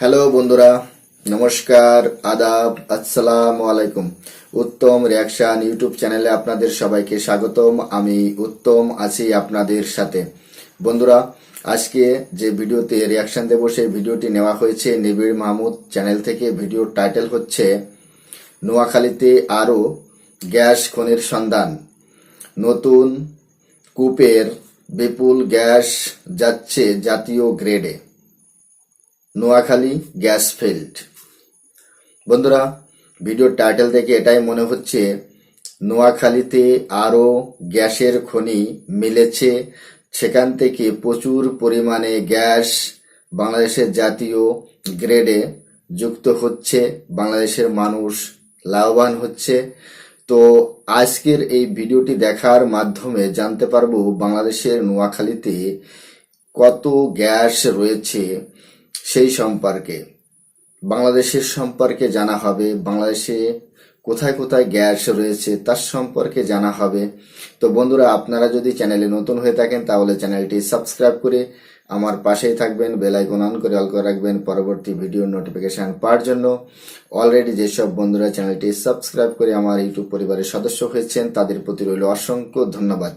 Hello বন্ধুরা। নমস্কার, আদাব, আসসালামু আলাইকুম। উত্তম রিয়াকশন ইউটিউব চ্যানেলে আপনাদের সবাইকে স্বাগতম। আমি উত্তম আছি আপনাদের সাথে। বন্ধুরা, আজকে যে ভিডিওতে রিয়াকশন দেব, সেই ভিডিওটি নেওয়া হয়েছে নিবিড় মাহমুদ চ্যানেল থেকে। ভিডিওর টাইটেল হচ্ছে নোয়াখালীতে আরও গ্যাস খনির সন্ধান। নতুন কূপের বিপুল গ্যাস যাচ্ছে জাতীয় গ্রেডে নোয়াখালী গ্যাস ফিল্ড। বন্ধুরা, ভিডিওর টাইটেল থেকে এটাই মনে হচ্ছে নোয়াখালীতে আরও গ্যাসের খনি মিলেছে। সেখান থেকে প্রচুর পরিমাণে গ্যাস বাংলাদেশের জাতীয় গ্রেডে যুক্ত হচ্ছে। বাংলাদেশের মানুষ লাভবান হচ্ছে। তো আজকের এই ভিডিওটি দেখার মাধ্যমে জানতে পারব বাংলাদেশের নোয়াখালীতে কত গ্যাস রয়েছে। সেই সম্পর্কে, বাংলাদেশের সম্পর্কে জানা হবে, বাংলাদেশে কোথায় কোথায় গ্যাস রয়েছে তার সম্পর্কে জানা হবে। তো বন্ধুরা, আপনারা যদি চ্যানেলে নতুন হয়ে থাকেন, তাহলে চ্যানেলটি সাবস্ক্রাইব করে আমার পাশেই থাকবেন, বেল আইকন অন করে অল করে রাখবেন, পরবর্তী ভিডিও নোটিফিকেশান পাওয়ার জন্য। অলরেডি যেসব বন্ধুরা চ্যানেলটি সাবস্ক্রাইব করে আমার ইউটিউব পরিবারের সদস্য হয়েছেন, তাদের প্রতি রইল অসংখ্য ধন্যবাদ।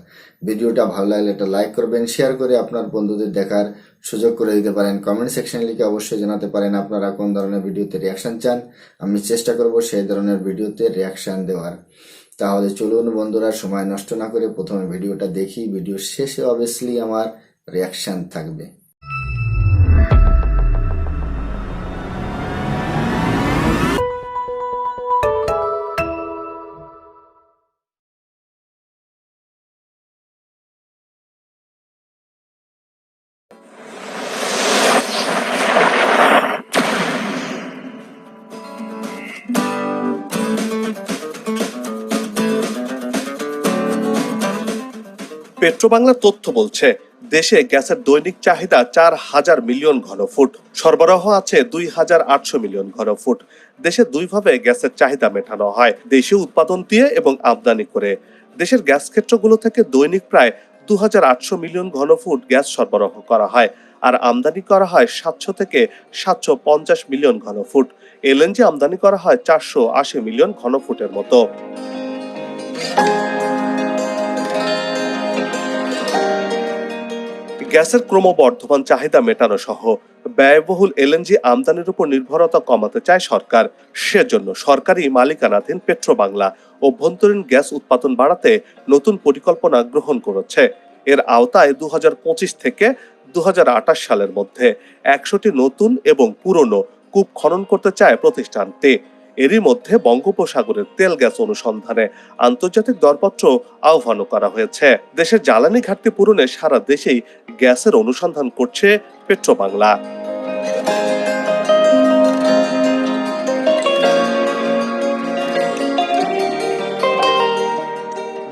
ভিডিওটা ভালো লাগলে একটা লাইক করবেন শেয়ার করে আপনার বন্ধুদের দেখার সুযোগ করে দিতে পারেন। কমেন্ট সেকশনে লিখে অবশ্যই জানাতে পারেন আপনারা কোন ধরনের ভিডিওতে রিয়াকশন চান। আমি চেষ্টা করব সেই ধরনের ভিডিওতে রিয়াকশন দেওয়ার। তাহলে চলুন বন্ধুরা, সময় নষ্ট না করে প্রথমে ভিডিওটা দেখি। ভিডিও শেষে অবভিয়াসলি আমার রিয়াকশন থাকবে। পেট্রোবাংলার তথ্য বলছে, দেশে গ্যাসের দৈনিক চাহিদা চার হাজার মিলিয়ন ঘনফুট, সরবরাহ আছে দুই হাজার আটশো মিলিয়ন ঘনফুট। দেশে দুইভাবে গ্যাসের চাহিদা মেটানো হয়, দেশীয় উৎপাদন দিয়ে এবং আমদানি করে। দেশের গ্যাস ক্ষেত্রগুলো থেকে দৈনিক প্রায় দু হাজার আটশো মিলিয়ন ঘনফুট গ্যাস সরবরাহ করা হয়, আর আমদানি করা হয় সাতশো থেকে সাতশো পঞ্চাশ মিলিয়ন ঘনফুট। এলএনজি আমদানি করা হয় চারশো আশি মিলিয়ন ঘনফুটের মতো। গ্যাসের ক্রমবর্ধমান চাহিদা মেটানো সহ ব্যয়বহুল এলএনজি আমদানির উপর নির্ভরতা কমাতে চায় সরকার। সেজন্য সরকারি মালিকানাধীন পেট্রো বাংলা অভ্যন্তরীণ গ্যাস উৎপাদন বাড়াতে নতুন পরিকল্পনা গ্রহণ করেছে। এর আওতায় দু হাজার পঁচিশ থেকে দু হাজার আঠাশ সালের মধ্যে একশোটি নতুন এবং পুরনো কূপ খনন করতে চায় প্রতিষ্ঠানটি। এরই মধ্যে বঙ্গোপসাগরের তেল গ্যাস অনুসন্ধানে আন্তর্জাতিক দরপত্র আহ্বানও করা হয়েছে। দেশের জ্বালানি ঘাটতি পূরণে সারা দেশেই গ্যাসের অনুসন্ধান করছে পেট্রো বাংলা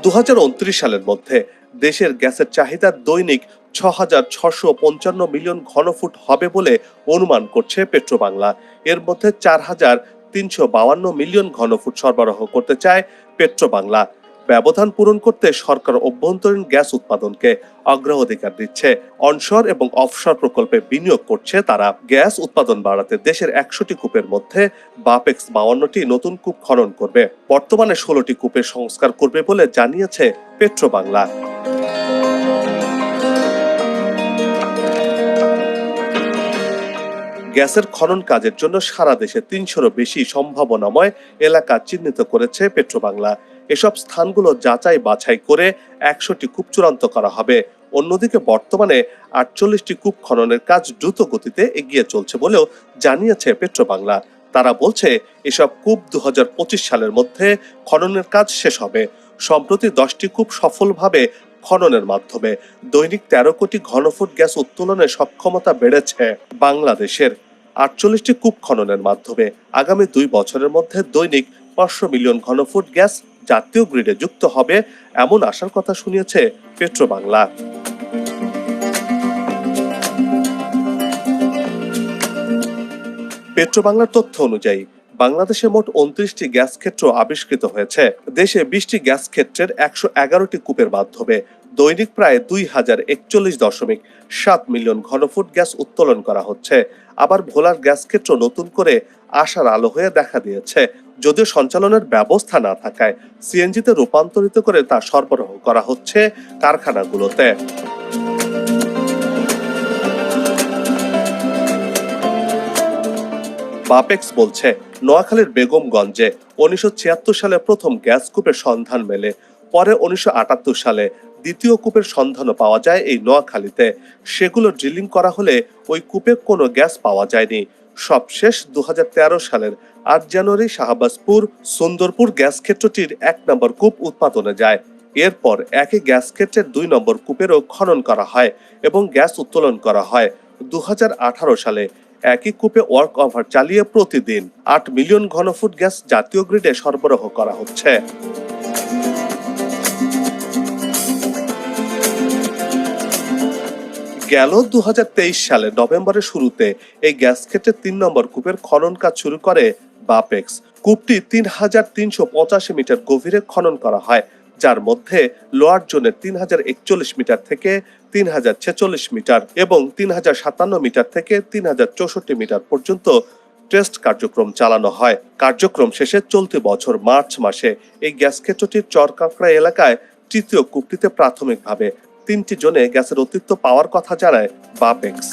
দু সালের মধ্যে দেশের গ্যাসের চাহিদা দৈনিক ছ হাজার ছশো পঞ্চান্ন মিলিয়ন ঘনফুট হবে বলে অনুমান করছে পেট্রো বাংলা এর মধ্যে চার হাজার তিনশো বাউান্ন মিলিয়ন ঘনফুট সরবরাহ করতে চায় পেট্রো বাংলা ব্যবধান পূরণ করতে সরকার অভ্যন্তরীণ গ্যাস উৎপাদনকে অগ্রাধিকার দিচ্ছে। অনশর এবং অফশর প্রকল্পে বিনিয়োগ করছে তারা। গ্যাস উৎপাদন বাড়াতে দেশের একশোটি কূপের মধ্যে বাপেক্স বাউান্নটি নতুন কূপ খনন করবে। বর্তমানে ষোলোটি কূপের সংস্কার করবে বলে জানিয়েছে পেট্রো গ্যাসের খনন কাজের জন্য সারা দেশে তিনশোরও বেশি সম্ভাবনাময় এলাকা চিহ্নিত করেছে পেট্রোবাংলা। এসব স্থানগুলো যাচাই বাছাই করে একশোটি কূপ চূড়ান্ত করা হবে। অন্যদিকে বর্তমানে আটচল্লিশটি কূপ খননের কাজ দ্রুত গতিতে এগিয়ে চলছে বলেও জানিয়েছে পেট্রোবাংলা। তারা বলছে, এসব কূপ দু হাজার পঁচিশ সালের মধ্যে খননের কাজ শেষ হবে। সম্প্রতি দশটি কূপ সফলভাবে খননের মাধ্যমে দৈনিক তেরো কোটি ঘনফুট গ্যাস উত্তোলনের সক্ষমতা বেড়েছে বাংলাদেশের। আটচল্লিশটি কূপ খননের মাধ্যমে আগামী দুই বছরের মধ্যে দৈনিক পাঁচশো মিলিয়ন ঘনফুট গ্যাস জাতীয় গ্রিডে যুক্ত হবে এমন আশার কথা শুনিয়েছে পেট্রো বাংলা পেট্রো বাংলার তথ্য অনুযায়ী বাংলাদেশে মোট উনত্রিশটি গ্যাস ক্ষেত্র আবিষ্কৃত হয়েছে। দেশে বিশটি গ্যাস ক্ষেত্রের একশো এগারোটি কূপের মাধ্যমে দৈনিক প্রায় দুই হাজার একচল্লিশ দশমিক সাত মিলিয়ন ঘনফুট গ্যাস উত্তোলন করা হচ্ছে। আবার ভোলার গ্যাস ক্ষেত্র নতুন করে আশার আলো হয়ে দেখা দিয়েছে। যদিও সঞ্চালনের ব্যবস্থা না থাকায় সিএনজিতে রূপান্তরিত করে তা সরবরাহ করা হচ্ছে কারখানাগুলোতে। বাপেক্স বলছে, নোয়াখালীর বেগমগঞ্জে উনিশশো ছিয়াত্তর সালে প্রথম গ্যাস কূপের সন্ধান মেলে। পরে উনিশশো সালে দ্বিতীয় কূপের সন্ধানও পাওয়া যায় এই নোয়াখালীতে। সেগুলো ড্রিলিং করা হলে ওই কূপে কোনো গ্যাস পাওয়া যায়নি। সবশেষ দুহাজার তেরো সালের আট জানুয়ারি শাহবাজপুর, সুন্দরপুর গ্যাস ক্ষেত্রটির এক নম্বর কূপ উৎপাদনে যায়। এরপর একই গ্যাস ক্ষেত্রের দুই নম্বর কূপেরও খনন করা হয় এবং গ্যাস উত্তোলন করা হয়। দু হাজার আঠারো সালে একই কূপে ওয়ার্ক ওভার চালিয়ে প্রতিদিন আট মিলিয়ন ঘনফুট গ্যাস জাতীয় গ্রিডে সরবরাহ করা হচ্ছে। গেল দু হাজার তেইশ সালে নভেম্বরের শুরুতে এই গ্যাস ক্ষেত্রে তিন নম্বর কূপের খনন কাজ শুরু করে বাপেক্স। কূপটি তিন হাজার তিনশো পঁচাশি মিটার গভীরে খনন করা হয়। যার মধ্যে লোয়ার জোনের তিন হাজার একচল্লিশ মিটার থেকে তিন হাজার ছেচল্লিশ মিটার এবং তিন হাজার সাতান্ন মিটার থেকে তিন হাজার চৌষট্টি মিটার পর্যন্ত টেস্ট কার্যক্রম চালানো হয়। কার্যক্রম শেষে চলতি বছর মার্চ মাসে এই গ্যাস ক্ষেত্রটির চরকাঁকড়া এলাকায় তৃতীয় কূপটিতে প্রাথমিকভাবে তিনটি জনে গ্যাসের অস্তিত্ব পাওয়ার কথা জানায় বাপেক্স।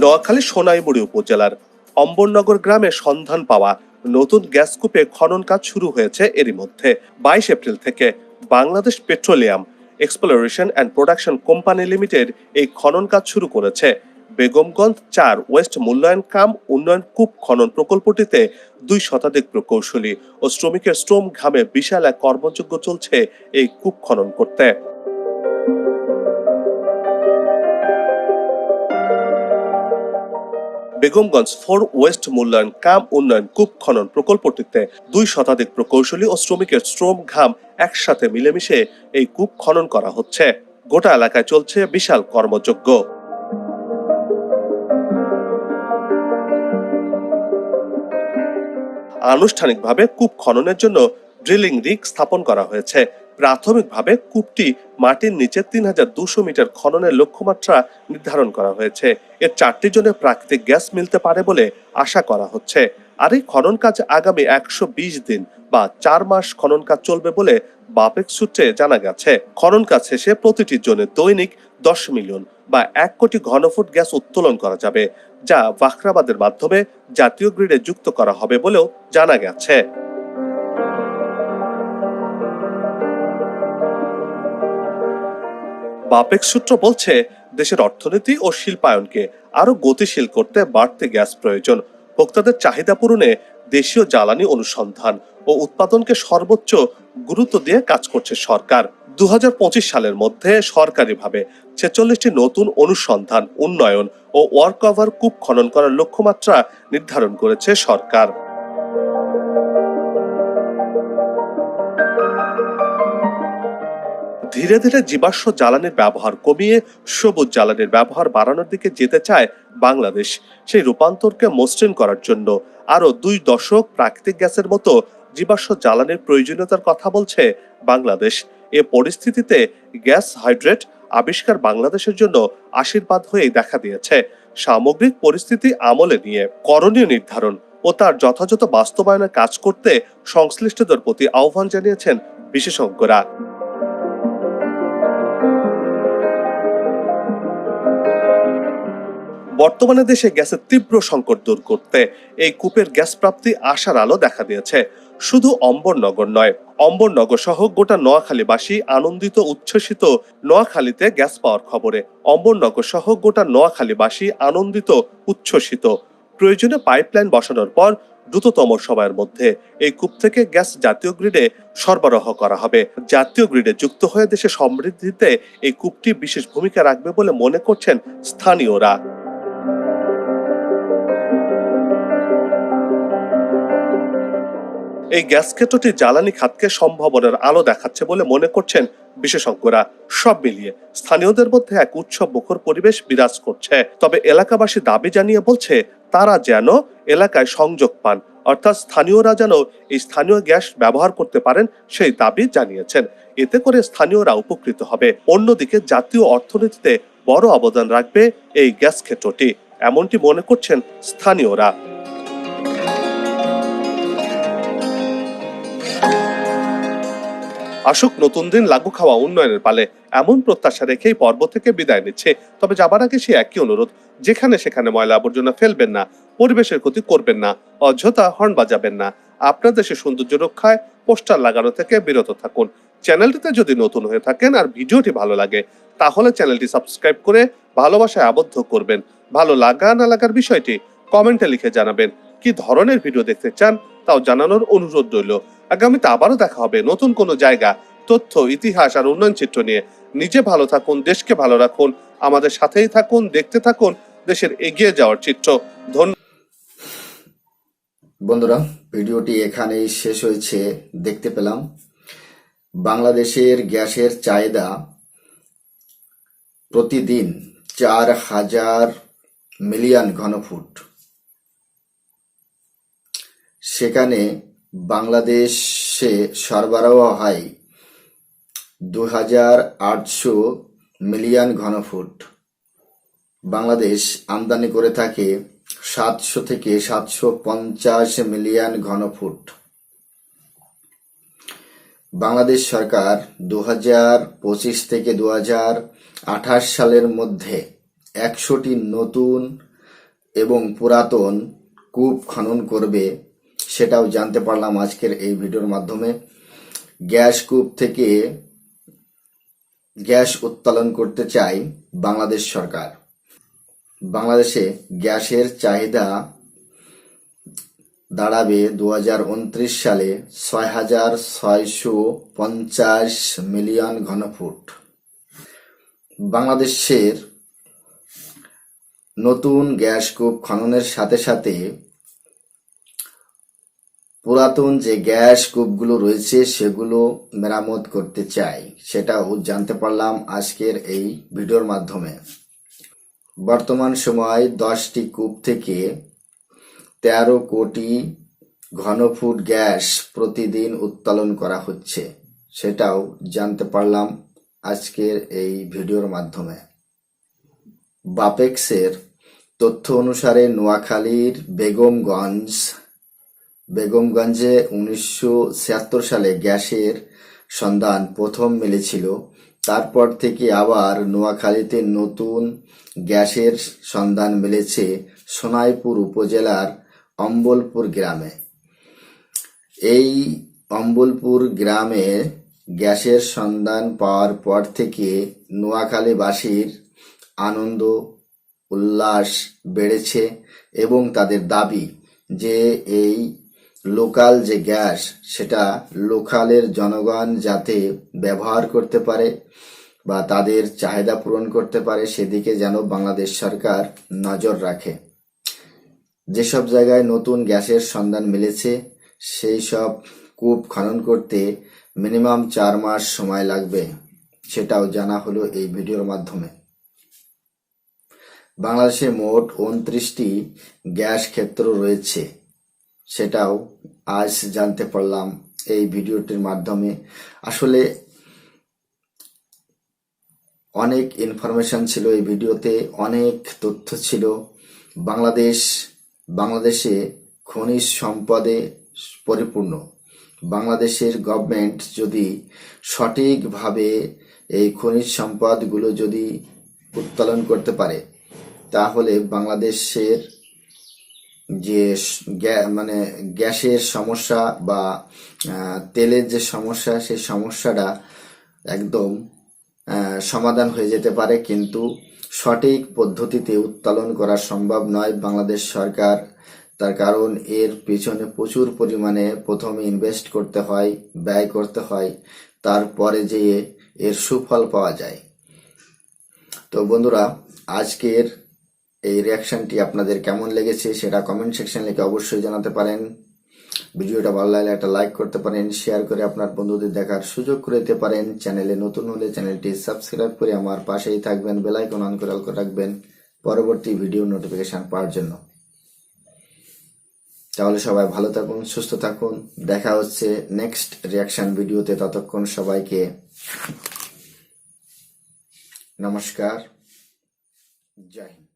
নোয়াখালী সোনাইমুড়ি উপজেলার অম্বরনগর গ্রামে সন্ধান পাওয়া নতুন গ্যাস কূপে খনন কাজ শুরু হয়েছে এরই মধ্যে। বাইশ এপ্রিল থেকে Bangladesh petroleum exploration and production company limited এই খনন কাজ শুরু করেছে। বেগমগঞ্জ চার ওয়েস্ট মূল্যায়ন কাম উন্নয়ন কূপ খনন প্রকল্পটিতে দুই শতাধিক প্রকৌশলী ও শ্রমিকের শ্রম ঘামে বিশাল এক কর্মযজ্ঞ চলছে এই কূপ খনন করতে। বেগমগঞ্জ ফোর ওয়েস্ট মূল্যায়ন কাম উন্নয়ন কূপ খনন প্রকল্পটিতে দুই শতাধিক প্রকৌশলী ও শ্রমিকের শ্রম ঘাম একসাথে মিলেমিশে এই কূপ খনন করা হচ্ছে। গোটা এলাকায় চলছে বিশাল কর্মযজ্ঞ। আনুষ্ঠানিকভাবে কূপ খননের জন্য ড্রিলিং রিগ স্থাপন করা হয়েছে। প্রাথমিকভাবে কূপটি মাটির নিচে তিন হাজার দুশো মিটার খননের লক্ষ্যমাত্রা নির্ধারণ করা হয়েছে। এর চারটি জনে প্রাকৃতিক গ্যাস মিলতে পারে বলে আশা করা হচ্ছে। আর এই খনন কাজ আগামী একশো বিশ দিন বা চার মাস খনন কাজ চলবে বলে বাপেক সূত্রে জানা গেছে। খনন কাজ শেষে প্রতিটি জনে দৈনিক দশ মিলিয়ন বা এক কোটি ঘনফুট গ্যাস উত্তোলন করা যাবে, যা বাখরাবাদের মাধ্যমে জাতীয় গ্রিডে যুক্ত করা হবে বলেও জানা গেছে। বাপেক সূত্র বলছে, দেশের অর্থনীতি ও শিল্পায়নকে আরও গতিশীল করতে বাড়তি গ্যাস প্রয়োজন। ভোক্তাদের চাহিদা পূরণে দেশীয় জ্বালানি অনুসন্ধান ও উৎপাদনকে সর্বোচ্চ গুরুত্ব দিয়ে কাজ করছে সরকার। দু হাজার পঁচিশ সালের মধ্যে সরকারিভাবে ছেচল্লিশটি নতুন অনুসন্ধান, উন্নয়ন ও ওয়ার্ক ওভার কূপ খনন করার লক্ষ্যমাত্রা নির্ধারণ করেছে সরকার। ধীরে ধীরে জীবাশ্ম জ্বালানির ব্যবহার কমিয়ে সবুজ জ্বালানির ব্যবহার বাড়ানোর দিকে যেতে চায় বাংলাদেশ। সেই রূপান্তরকে মসৃণ করার জন্য আরও দুই দশক প্রাকৃতিক গ্যাসের মতো জীবাশ্ম জ্বালানির প্রয়োজনীয়তার কথা বলছে বাংলাদেশ। এ পরিস্থিতিতে গ্যাস হাইড্রেট আবিষ্কার বাংলাদেশের জন্য আশীর্বাদ হয়েই দেখা দিয়েছে। সামগ্রিক পরিস্থিতি আমলে নিয়ে করণীয় নির্ধারণ ও তার যথাযথ বাস্তবায়নে কাজ করতে সংশ্লিষ্টদের প্রতি আহ্বান জানিয়েছেন বিশেষজ্ঞরা। বর্তমানে দেশে গ্যাসের তীব্র সংকট দূর করতে এই কূপের গ্যাস প্রাপ্তি আশার আলো দেখা দিয়েছে। শুধু অম্বরনগর নয়, অম্বরনগর সহ গোটা নোয়াখালীবাসী আনন্দিত, উচ্ছ্বসিত নোয়াখালীতে গ্যাস পাওয়ার খবরে। অম্বরনগর সহ গোটা নোয়াখালীবাসী আনন্দিত, উচ্ছ্বসিত। প্রয়োজনে পাইপলাইন বসানোর পর দ্রুততম সময়ের মধ্যে এই কূপ থেকে গ্যাস জাতীয় গ্রিডে সরবরাহ করা হবে। জাতীয় গ্রিডে যুক্ত হয়ে দেশে সমৃদ্ধিতে এই কূপটি বিশেষ ভূমিকা রাখবে বলে মনে করছেন স্থানীয়রা। এই গ্যাস ক্ষেত্রটি জ্বালানি খাতকে সম্ভাবনার আলো দেখাচ্ছে বলে মনে করছেন বিশেষজ্ঞরা। সব মিলিয়ে স্থানীয়দের মধ্যে এক উৎসব মুখর পরিবেশ বিরাজ করছে। তবে এলাকাবাসী দাবি জানিয়ে বলছে, তারা যেন এলাকায় সংযোগ পান। অর্থাৎ স্থানীয়রা যেন এই স্থানীয় গ্যাস ব্যবহার করতে পারেন সেই দাবি জানিয়েছেন। এতে করে স্থানীয়রা উপকৃত হবে। অন্যদিকে জাতীয় অর্থনীতিতে বড় অবদান রাখবে এই গ্যাস ক্ষেত্রটি। এমনটি মনে করছেন স্থানীয়রা। আসুক, নতুন দিন লাগু খাওয়া উন্নয়নের পালে। এমন প্রত্যাশা রেখেই পর্ব থেকে বিদায় নিচ্ছে। তবে যাবার আগে সে একই অনুরোধ, যেখানে সেখানে ময়লা আবর্জনা ফেলবেন না, পরিবেশের ক্ষতি করবেন না, অযথা হর্ন বাজাবেন না। আপনার দেশের সৌন্দর্য রক্ষায় পোস্টার লাগানো থেকে বিরত থাকুন। চ্যানেলটিতে যদি নতুন হয়ে থাকেন আর ভিডিওটি ভালো লাগে, তাহলে চ্যানেলটি সাবস্ক্রাইব করে ভালোবাসায় আবদ্ধ করবেন। ভালো লাগা না লাগার বিষয়টি কমেন্টে লিখে জানাবেন, কি ধরনের ভিডিও দেখতে চান, তাও জানানোর অনুরোধ রইল। আগামীতে আবারও দেখা হবে নতুন কোনো জায়গা, তথ্য, ইতিহাস আর উন্নয়ন চিত্র নিয়ে। নিজে ভালো থাকুন, দেশকে ভালো রাখুন, আমাদের সাথেই থাকুন, দেখতে থাকুন, দেশের এগিয়ে যাওয়ার চিত্র। ধন্যবাদ বন্ধুরা, ভিডিওটি এখানেই শেষ হয়েছে, দেখতে পেলাম। বাংলাদেশের গ্যাসের চাহিদা প্রতিদিন চার হাজার মিলিয়ন ঘনফুট। সেখানে বাংলাদেশে সরবরাহ হয় দু হাজার আটশো মিলিয়ন ঘনফুট। বাংলাদেশ আমদানি করে থাকে সাতশো থেকে সাতশো পঞ্চাশ মিলিয়ন ঘনফুট। বাংলাদেশ সরকার দু পঁচিশ থেকে দু আঠাশ সালের মধ্যে একশোটি নতুন এবং পুরাতন কূপ খনন করবে সেটাও জানতে পারলাম আজকের এই ভিডিওর মাধ্যমে। গ্যাস কূপ থেকে গ্যাস উত্তোলন করতে চায় বাংলাদেশ সরকার। বাংলাদেশে গ্যাসের চাহিদা দাঁড়াবে দু হাজার উনত্রিশ সালে ছয় হাজার ছয়শো পঞ্চাশ মিলিয়ন ঘনফুট। বাংলাদেশের নতুন গ্যাস কূপ খননের সাথে সাথে পুরাতন যে গ্যাস কূপগুলো রয়েছে, সেগুলো মেরামত করতে চাই। সেটাও জানতে পারলাম আজকের এই ভিডিওর মাধ্যমে। বর্তমান সময় দশটি কূপ থেকে তেরো কোটি ঘনফুট গ্যাস প্রতিদিন উত্তোলন করা হচ্ছে। সেটাও জানতে পারলাম আজকের এই ভিডিওর মাধ্যমে। বাপেক্সের তথ্য অনুসারে নোয়াখালীর বেগমগঞ্জ বেগমগঞ্জে উনিশশো ছিয়াত্তর সালে গ্যাসের সন্ধান প্রথম মিলেছিল। তারপর থেকে আবার নোয়াখালীতে নতুন গ্যাসের সন্ধান মিলেছে সোনাইপুর উপজেলার অম্বলপুর গ্রামে। এই অম্বলপুর গ্রামে গ্যাসের সন্ধান পাওয়ার পর থেকে নোয়াখালীবাসীর আনন্দ, উল্লাস বেড়েছে এবং তাদের দাবি যে এই লোকাল যে গ্যাস, সেটা লোকালের জনগণ যাতে ব্যবহার করতে পারে বা তাদের চাহিদা পূরণ করতে পারে, সেদিকে যেন বাংলাদেশ সরকার নজর রাখে। যেসব জায়গায় নতুন গ্যাসের সন্ধান মিলেছে, সেই সব কূপ খনন করতে মিনিমাম চার মাস সময় লাগবে, সেটাও জানা হলো এই ভিডিওর মাধ্যমে। বাংলাদেশে মোট উনত্রিশটি গ্যাস ক্ষেত্র রয়েছে। সেটাও আজ জানতে পারলাম এই ভিডিওটির মাধ্যমে। আসলে অনেক ইনফরমেশন ছিল এই ভিডিওতে, অনেক তথ্য ছিল। বাংলাদেশ, বাংলাদেশে খনিজ সম্পদে পরিপূর্ণ। বাংলাদেশের গভর্নমেন্ট যদি সঠিকভাবে এই খনিজ সম্পদগুলো যদি উত্তোলন করতে পারে, তাহলে বাংলাদেশের যে মানে গ্যাসের সমস্যা বা তেলের যে সমস্যা, সেই সমস্যাটা একদম সমাধান হয়ে যেতে পারে। কিন্তু সঠিক পদ্ধতিতে উত্তোলন করা সম্ভব নয়। বাংলাদেশ সরকার তার কারণ এর পেছনে প্রচুর পরিমাণে প্রথমে ইনভেস্ট করতে হয়, ব্যয় করতে হয়, তারপরে যেয়ে এর সুফল পাওয়া যায়। তো বন্ধুরা, আজকের এই রিয়াকশনটি আপনাদের কেমন লেগেছে সেটা কমেন্ট সেকশন লিখে অবশ্যই জানাতে পারেন। ভিডিওটা ভালো লাগলে একটা লাইক করতে পারেন শেয়ার করে আপনার বন্ধুদের দেখার সুযোগ করে দিতে পারেন। চ্যানেলে নতুন হলে চ্যানেলটি সাবস্ক্রাইব করে আমার পাশেই থাকবেন বেলাইকন অন করে করে রাখবেন পরবর্তী ভিডিও নোটিফিকেশন পাওয়ার জন্য। তাহলে সবাই ভালো থাকুন, সুস্থ থাকুন। দেখা হচ্ছে নেক্সট রিয়াকশন ভিডিওতে ততক্ষণ সবাইকে নমস্কার, জয় হিন্দ।